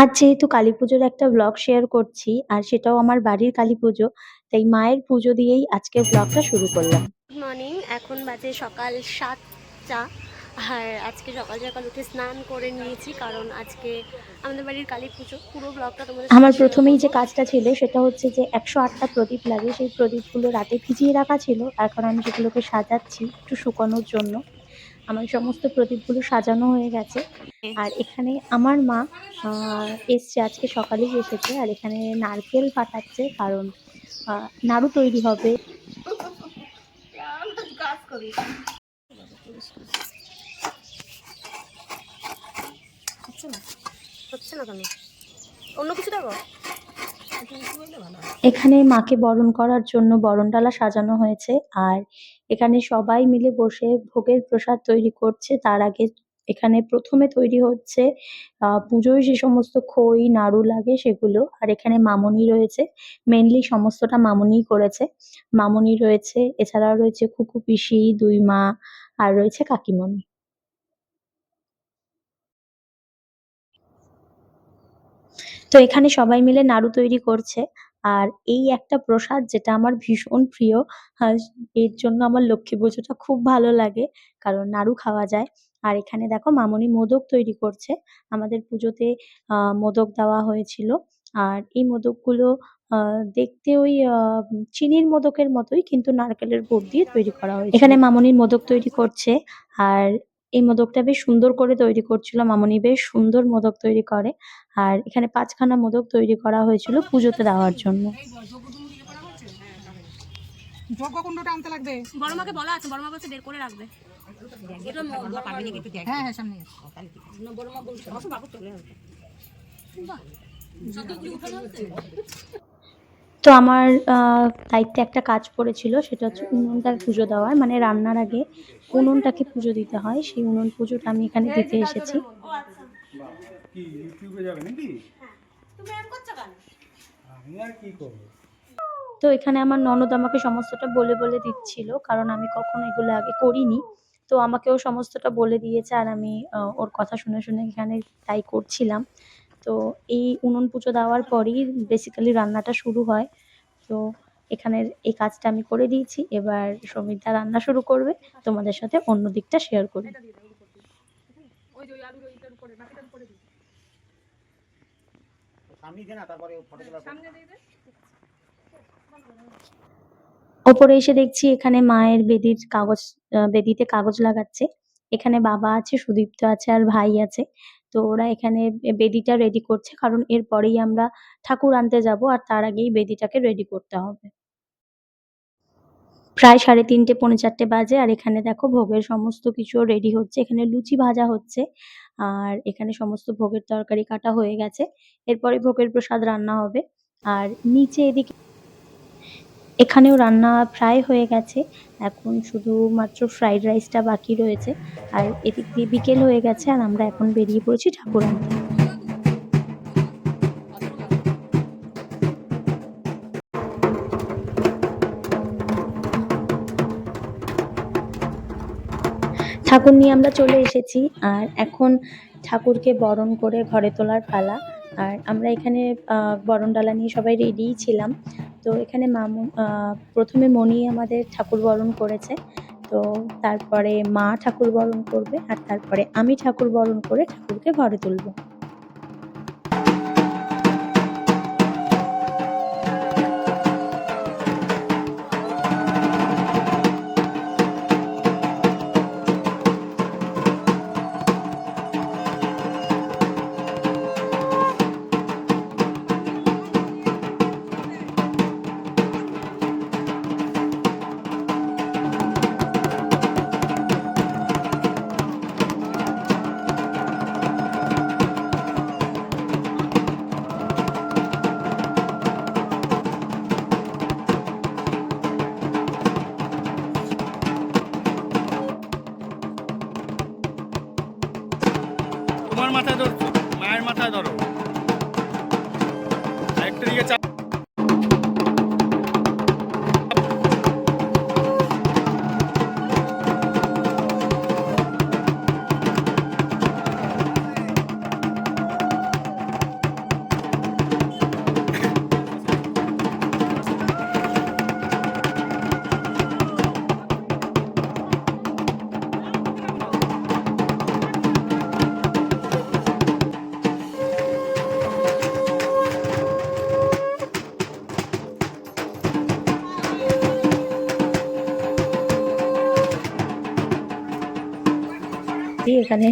আজ যেহেতু কালীপুজোর একটা ব্লগ শেয়ার করছি আর সেটাও আমার বাড়ির কালীপুজো, তাই মায়ের পুজো দিয়েই আজকের ব্লগটা শুরু করলাম। গুড মর্নিং এখন বাজে সকাল সাতটা আর আজকে সকাল সকাল উঠে স্নান করে নিয়েছি কারণ আজকে আমাদের বাড়ির কালী পুজো পুরো ব্লগটা তোমাদের আমার প্রথমেই যে কাজটা ছিল সেটা হচ্ছে যে একশো আটটা প্রদীপ লাগে, সেই প্রদীপগুলো রাতে ভিজিয়ে রাখা ছিল। এখন আমি সেগুলোকে সাজাচ্ছি একটু শুকানোর জন্য। আমার সমস্ত প্রদীপগুলো সাজানো হয়ে গেছে। আর এখানে আমার মা এসছে আজকে সকালেই এসেছে। আর এখানে নারকেল ফাটাচ্ছে কারণ নাড়ু তৈরি হবে। অন্য কিছু দেবো এখানে মাকে বরণ করার জন্য বরণডালা সাজানো হয়েছে আর এখানে সবাই মিলে বসে ভোগের প্রসাদ তৈরি করছে। তার আগে এখানে প্রথমে তৈরি হচ্ছে পুজোয় যে সমস্ত খই, নাড়ু লাগে সেগুলো আর এখানে মামনি রয়েছে। মেনলি সমস্তটা মামনিই করেছে। মামনি রয়েছে, এছাড়াও রয়েছে খুকু পিসি দুই মা, আর রয়েছে কাকিমণি। তো এখানে সবাই মিলে নাড়ু তৈরি করছে। আর এই একটা প্রসাদ যেটা আমার ভীষণ প্রিয় এর জন্য আমার লক্ষ্মী পুজোটা খুব ভালো লাগে, কারণ নাড়ু খাওয়া যায়। আর এখানে দেখো মামনি মোদক তৈরি করছে। আমাদের পুজোতে মোদক দেওয়া হয়েছিল। আর এই মোদকগুলো দেখতে ওই চিনির মোদকের মতোই, কিন্তু নারকেলের পুর দিয়ে তৈরি করা হয়েছে এখানে মামনির মোদক তৈরি করছে। আর এই মোদকটা বেশ সুন্দর করে তৈরি করছিল মামনি বেশ সুন্দর মোদক তৈরি করে। আর এখানে পাঁচখানা মোদক তৈরি করা হয়েছিল পুজোতে দেওয়ার জন্য। যজ্ঞকুণ্ডটা আনতে লাগবে? বড় বলা আছে বড় বলছে বের করে রাখবে। হ্যাঁ হ্যাঁ সামনে তো আমার দায়িত্বে একটা কাজ পড়েছিল সেটা হচ্ছে উনুনটার পুজো দেওয়ার। মানে রান্নার আগে উনুনটাকে পুজো দিতে হয় সেই উনুন পুজোটা আমি এখানে দিতে এসেছি। তো এখানে আমার ননদ আমাকে সমস্তটা বলে বলে দিচ্ছিল কারণ আমি কখনো এগুলো আগে করিনি। তো আমাকেও সমস্তটা বলে দিয়েছে আর আমি ওর কথা শুনে শুনে এখানে তাই করছিলাম। তো এই উনুন পুজো দেওয়ার পরেই বেসিক্যালি রান্নাটা শুরু হয়। তো এখানের এই কাজটা আমি করে দিয়েছি, এবার সমিতা রান্না শুরু করবে, তোমাদের সাথে অন্য দিকটা শেয়ার করি। সামনে দে না তারপরে ওপরে এসে দেখছি এখানে মায়ের বেদির কাগজ বেদিতে কাগজ লাগাচ্ছে। এখানে বাবা আছে, সুদীপ্ত আছে আর ভাই আছে। তো ওরা এখানে বেদিটা রেডি করছে। কারণ এরপরেই আমরা ঠাকুর আনতে যাব আর তার আগেই বেদিটাকে রেডি করতে হবে। প্রায় সাড়ে তিনটে, পৌনে চারটে বাজে আর এখানে দেখো ভোগের সমস্ত কিছু রেডি হচ্ছে। এখানে লুচি ভাজা হচ্ছে আর এখানে সমস্ত ভোগের তরকারি কাটা হয়ে গেছে। এরপরে ভোগের প্রসাদ রান্না হবে। আর নিচে এদিকে এখানেও রান্না প্রায় হয়ে গেছে। এখন শুধুমাত্র ফ্রাইড রাইসটা বাকি রয়েছে। আর এদিক দিয়ে বিকেল হয়ে গেছে আর আমরা এখন বেরিয়ে পড়েছি ঠাকুর আনতে। ঠাকুর নিয়ে আমরা চলে এসেছি আর এখন ঠাকুরকে বরণ করে ঘরে তোলার পালা। আর আমরা এখানে বরণডালা নিয়ে সবাই রেডিই ছিলাম। তো এখানে মামু প্রথমে মনি আমাদের ঠাকুর বরণ করেছে। তো তারপরে মা ঠাকুর বরণ করবে আর তারপরে আমি ঠাকুর বরণ করে ঠাকুরকে ঘরে তুলবো। এখানে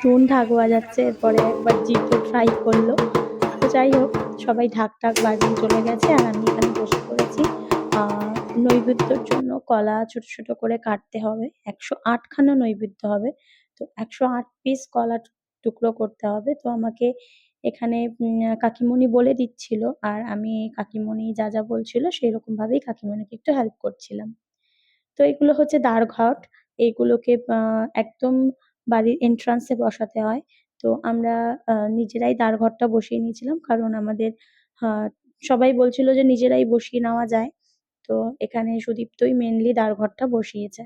টুন ঢাক বাজাচ্ছে এরপরে একবার জিতো ফ্রাই করল। তো যাই হোক, সবাই ঢাক ঢাক বাজিয়ে চলে গেছে আর আমি এখানে বসে পড়েছি। নৈবেদ্যর জন্য কলা ছোট ছোট করে কাটতে হবে। একশো আটখানা নৈবেদ্য হবে। তো একশো আট পিস কলা টুকরো করতে হবে। তো আমাকে এখানে কাকিমণি বলে দিচ্ছিল আর আমি কাকিমণি যা যা বলছিল সেই রকম ভাবেই কাকিমুনিকে একটু হেল্প করছিলাম। তো এগুলো হচ্ছে দাঁড়ঘট। এইগুলোকে আহ, একদম বাড়ির এন্ট্রান্স বসাতে হয়। তো আমরা নিজেরাই দাঁড়ঘরটা বসিয়ে নিয়েছিলাম। কারণ আমাদের সবাই বলছিল যে নিজেরাই বসিয়ে নেওয়া যায়। তো এখানে সুদীপ্তই মেনলি দাঁড়ঘরটা বসিয়েছে।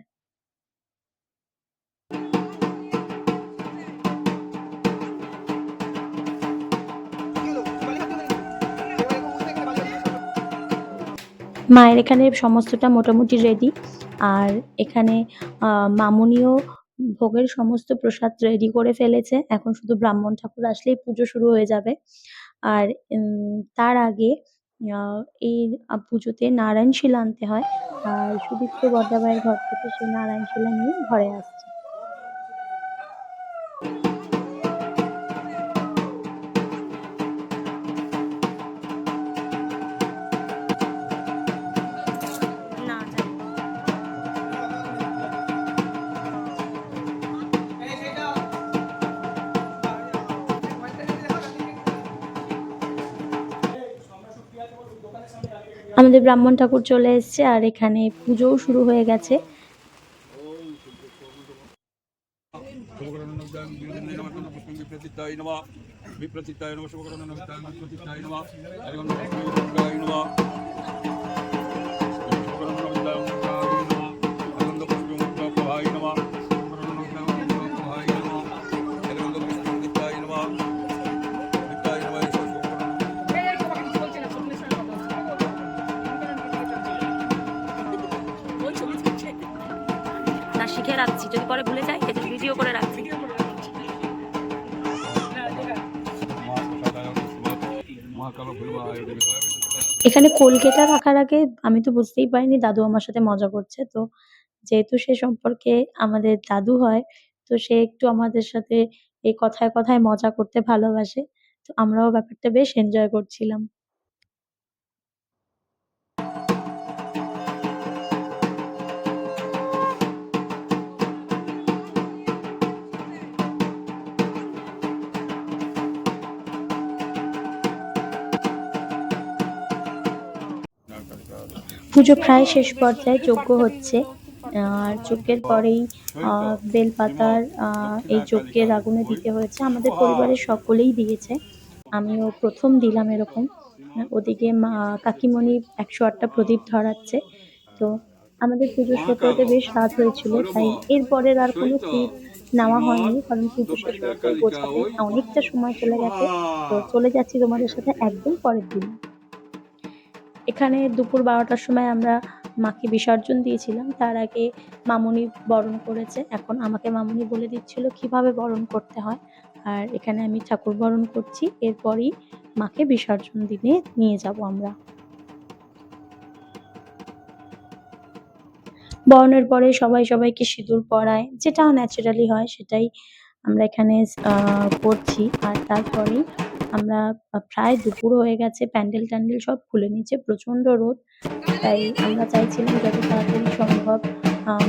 মায়ের এখানে সমস্তটা মোটামুটি রেডি আর এখানে মামুনিও ভোগের সমস্ত প্রসাদ রেডি করে ফেলেছে। এখন শুধু ব্রাহ্মণ ঠাকুর আসলেই পুজো শুরু হয়ে যাবে। আর তার আগে এই পুজোতে নারায়ণ শিলা আনতে হয়। আর সুদীপ্ত বর্দাবাইয়ের ঘর থেকে সেই নারায়ণ শিলা নিয়ে ঘরে আসছে। আমাদের ব্রাহ্মণ ঠাকুর চলে এসছে আর এখানে পুজোও শুরু হয়ে গেছে। নম নম শিখে রাখছি, যদি পরে ভুলে যাই এই ভিডিও করে রাখছি। এখানে কোলকেটা রাখার আগে আমি তো বুঝতেই পারিনি, দাদু আমার সাথে মজা করছে, তো যেহেতু সে সম্পর্কে আমাদের দাদু হয়, তো সে একটু আমাদের সাথে এই কথায় কথায় মজা করতে ভালোবাসে, তো আমরাও ব্যাপারটা বেশ এনজয় করছিলাম। পুজো প্রায় শেষ পর্যায়ে যজ্ঞ হচ্ছে। আর যজ্ঞের পরেই বেলপাতার এই যজ্ঞের আগুনে দিতে হয়েছে। আমাদের পরিবারের সকলেই দিয়েছে। আমিও প্রথম দিলাম এরকম। ওদিকে মা কাকিমণি একশো আটটা প্রদীপ ধরাচ্ছে। তো আমাদের পুজো শেষ বেশ রাত হয়েছিল, তাই এরপরের আর কোনো ক্লিপ নেওয়া হয়নি, কারণ পুজো শেষ অনেকটা সময় চলে গেছে। তো চলে যাচ্ছি তোমাদের সাথে একদম পরের দিন। এখানে দুপুর বারোটার সময় আমরা মাকে বিসর্জন দিয়েছিলাম। তার আগে মামুনি বরণ করেছে। এখন আমাকে মামুনি বলে দিচ্ছিল কীভাবে বরণ করতে হয়। আর এখানে আমি ঠাকুর বরণ করছি। এরপরই মাকে বিসর্জন দিনে নিয়ে যাব আমরা। বরণের পরে সবাই সবাইকে সিঁদুর পরায়। যেটা ন্যাচারালি হয়, সেটাই আমরা এখানে করছি আর তারপরেই আমরা প্রায় দুপুর হয়ে গেছে, প্যান্ডেল ট্যান্ডেল সব খুলে নিয়েছে প্রচণ্ড রোদ। তাই আমরা চাইছিলাম যত তাড়াতাড়ি সম্ভব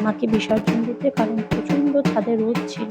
মাকে বিসর্জন দিতে, কারণ প্রচণ্ড ছাদে রোদ ছিল।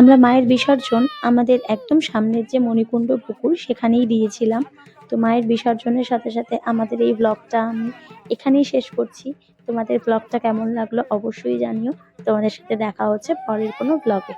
আমরা মায়ের বিসর্জন আমাদের একদম সামনের যে মণিকুণ্ড পুকুর সেখানেই দিয়েছিলাম। তো মায়ের বিসর্জনের সাথে সাথে আমাদের এই ব্লগটা আমি এখানেই শেষ করছি। তোমাদের ব্লগটা কেমন লাগল অবশ্যই জানিও। তোমাদের সাথে দেখা হচ্ছে পরের কোনো ব্লগে